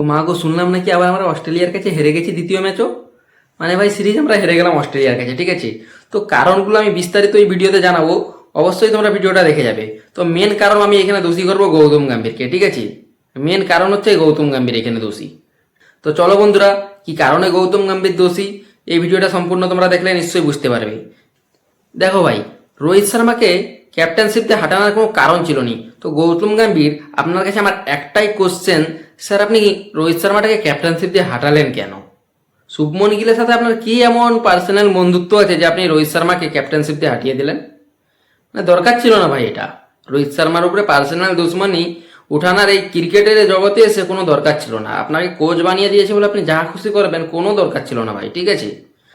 ও মা গো, শুনলাম নাকি আবার আমরা অস্ট্রেলিয়ার কাছে হেরে গেছি দ্বিতীয় ম্যাচও? মানে ভাই, সিরিজ আমরা হেরে গেলাম অস্ট্রেলিয়ার কাছে, ঠিক আছে? তো কারণগুলো আমি বিস্তারিত এই ভিডিওতে জানাব, অবশ্যই তোমরা ভিডিওটা দেখে যাবে। তো মেন কারণ আমি এখানে দোষী করব গৌতম গম্ভীরকে, ঠিক আছে? মেন কারণ হচ্ছে গৌতম গাম্ভীর এখানে দোষী। তো চলো বন্ধুরা, কি কারণে গৌতম গাম্ভীর দোষী? এই ভিডিওটা সম্পূর্ণ তোমরা দেখলে নিশ্চয়ই বুঝতে পারবে। দেখো ভাই, রোহিত শর্মাকে ক্যাপ্টেনশিপতে হাঁটানোর কোনো কারণ ছিল নি। তো গৌতম গাম্ভীর, আপনার কাছে আমার একটাই কোশ্চেন স্যার, আপনি রোহিত শর্মাটাকে ক্যাপ্টেনশিপ দিয়ে হাঁটালেন কেন? শুভমন গিলের সাথে আপনার কি এমন পার্সোনাল বন্ধুত্ব আছে যে আপনি রোহিত শর্মাকে ক্যাপ্টেনশিপ দিয়ে হাঁটিয়ে দিলেন? না দরকার ছিল না ভাই এটা। রোহিত শর্মার উপরে পার্সোনাল দুশ্মনী উঠানার এই ক্রিকেটের জগতে এসে কোনো দরকার ছিল না। আপনাকে কোচ বানিয়ে দিয়েছে বলে আপনি যা খুশি করবেন, কোনো দরকার ছিল না ভাই, ঠিক আছে?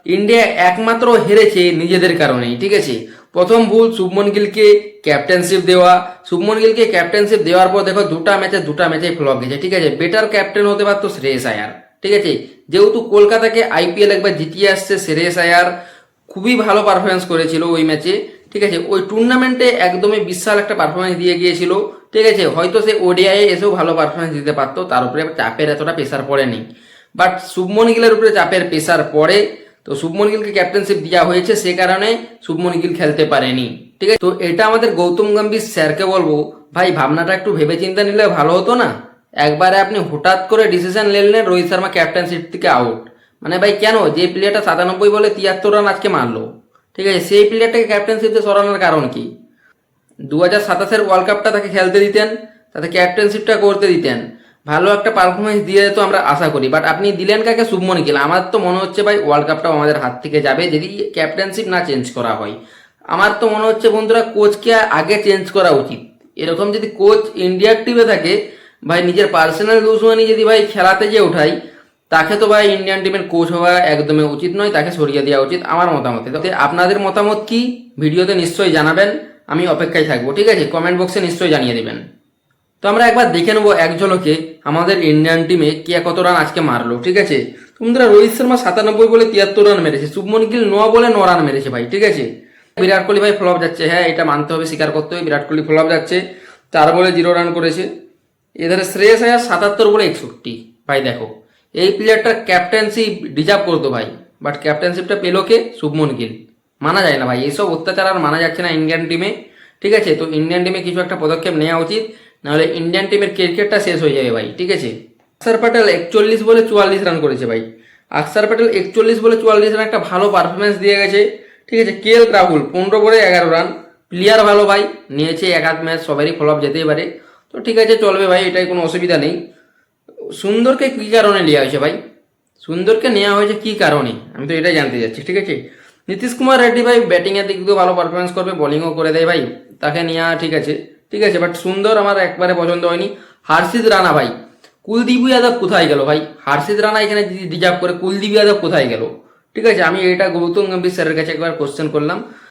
ইন্ডিয়া একমাত্র হেরেছে নিজেদের কারণেই, ঠিক আছে? প্রথম ভুল শুভমন গিলকে ক্যাপ্টেনশিপ দেওয়া। শুভমন গিলকে ক্যাপ্টেনশিপ দেওয়ার পর দেখো দুটা ম্যাচে দুটা ম্যাচে ফ্লপ গেছে, ঠিক আছে? বেটার ক্যাপ্টেন হতে পারতো শ্রেয়স আয়ার, ঠিক আছে? যেহেতু কলকাতাকে আইপিএল একবার জিতিয়ে আসছে শ্রেয়স আয়ার, খুবই ভালো পারফরমেন্স করেছিল ওই ম্যাচে ঠিক আছে? ওই টুর্নামেন্টে একদমই বিশাল একটা পারফরমেন্স দিয়ে গিয়েছিল, ঠিক আছে? হয়তো সে ওডিআই এসেও ভালো পারফরমেন্স দিতে পারতো, তার উপরে চাপের এতটা প্রেশার পড়েনি। বাট শুভমন গিলের উপরে চাপের প্রেশার পড়ে তো শুভমন গিলকে ক্যাপ্টেনশিপ দেওয়া হয়েছে, সে কারণে শুভমন গিল খেলতে পারেনি। ঠিক আছে? তো এটা আমাদের গৌতম গম্ভীর স্যারকে বলব, ভাই, ভাবনাটা একটু ভেবে চিন্তা নিলে ভালো হতো না? একবারে আপনি হঠাৎ করে ডিসিশন নিলেন রোহিত শর্মা ক্যাপ্টেনশিপ থেকে আউট মানে ভাই, কেন? যে প্লেয়ারটা সাতানব্বই বলে তিয়াত্তর রান আজকে মারলো। ঠিক আছে? সেই প্লেয়ারটাকে ক্যাপ্টেনশিপে সরানোর কারণ কি? দু হাজার সাতাশের ওয়ার্ল্ড কাপটা তাকে খেলতে দিতেন, তাতে ক্যাপ্টেনশিপটা করতে দিতেন। ভালো একটা পারফরমেন্স দিয়ে তো আমরা আশা করি বাট আপনি দিলেন কাকে? শুভমন গিল। আমার তো মনে হচ্ছে ভাই ওয়ার্ল্ড কাপটাও আমাদের হাত থেকে যাবে, যদি ক্যাপ্টেনশিপ না চেঞ্জ করা হয়। আমার তো মনে হচ্ছে বন্ধুরা কোচকে আগে চেঞ্জ করা উচিত। এরকম যদি কোচ ইন্ডিয়ার টিমে থাকে, ভাই নিজের পার্সোনাল দুশ্মনী যদি ভাই খেলাতে যে উঠাই তাকে তো ভাই ইন্ডিয়ান টিমের কোচ হওয়া একদমই উচিত নয়, তাকে সরিয়ে দেওয়া উচিত আমার মতামতে। তো আপনাদের মতামত কি? ভিডিওতে নিশ্চয়ই জানাবেন, আমি অপেক্ষায় থাকব, ঠিক আছে? কমেন্ট বক্সে নিশ্চয়ই জানিয়ে দেবেন। তো আমরা একবার দেখে নেব একজনকে আমাদের ইন্ডিয়ান টিমে কে কত রান আজকে মারলো, ঠিক আছে? তোমরা রোহিত শর্মা সাতানব্বই বলে তিয়াত্তর রান মেরেছে, শুভমন গিল ন বলে ন রান মেরেছে ভাই, ঠিক আছে? বিরাট কোহলি ভাই ফ্লপ যাচ্ছে হ্যাঁ এটা মানতে হবে, স্বীকার করতে হবে, বিরাট কোহলি ফ্লপ যাচ্ছে, চার বলে জিরো রান করেছে। এধারে শ্রেয়স আয়ার সাতাত্তর বলে একষট্টি, ভাই দেখো, এই প্লেয়ারটার ক্যাপ্টেন্সি ডিজার্ভ করতো ভাই বাট ক্যাপ্টেনশিপটা পেল কে? শুভমন গিল। মানা যায় না ভাই এইসব অত্যাচার আর মানা যাচ্ছে না ইন্ডিয়ান টিমে ঠিক আছে? তো ইন্ডিয়ান টিমে কিছু একটা পদক্ষেপ নেওয়া উচিত। নাহলে ইন্ডিয়ান টিমের ক্রিকেটটা শেষ হয়ে যাবে ভাই, ঠিক আছে? আকসার প্যাটেল একচল্লিশ বলে চুয়াল্লিশ রান করেছে ভাই। আকসার প্যাটেল একচল্লিশ বলে চুয়াল্লিশ রান একটা ভালো পারফরমেন্স দিয়ে গেছে, ঠিক আছে? কে এল রাহুল, পনেরো বলে এগারো রান প্লেয়ার ভালো ভাই, নিয়েছে এক আধ ম্যাচ সবারই ফলপ যেতেই পারে। তো ঠিক আছে, চলবে ভাই, এটাই কোনো অসুবিধা নেই। সুন্দরকে কী কারণে নেওয়া হয়েছে ভাই? সুন্দরকে নেওয়া হয়েছে কী কারণে? আমি তো এটাই জানতে চাচ্ছি, ঠিক আছে? নীতিশ কুমার রেড্ডি ভাই ব্যাটিংয়ের দিক দিয়েও ভালো পারফরমেন্স করবে বোলিংও করে দেয় ভাই, তাকে নেওয়া ঠিক আছে। ঠিক আছে বাট সুন্দর আমার একবারে পছন্দ হয়নি। হার্ষিত রানা ভাই, কুলদীপ যাদব কোথায় গেল ভাই? হার্ষিত রানা এখানে রিজার্ভ করে কুলদীপ যাদব কোথায় গেল? ঠিক আছে, আমি এটা গৌতম গম্ভীর স্যারের কাছে একবার কোশ্চেন করলাম।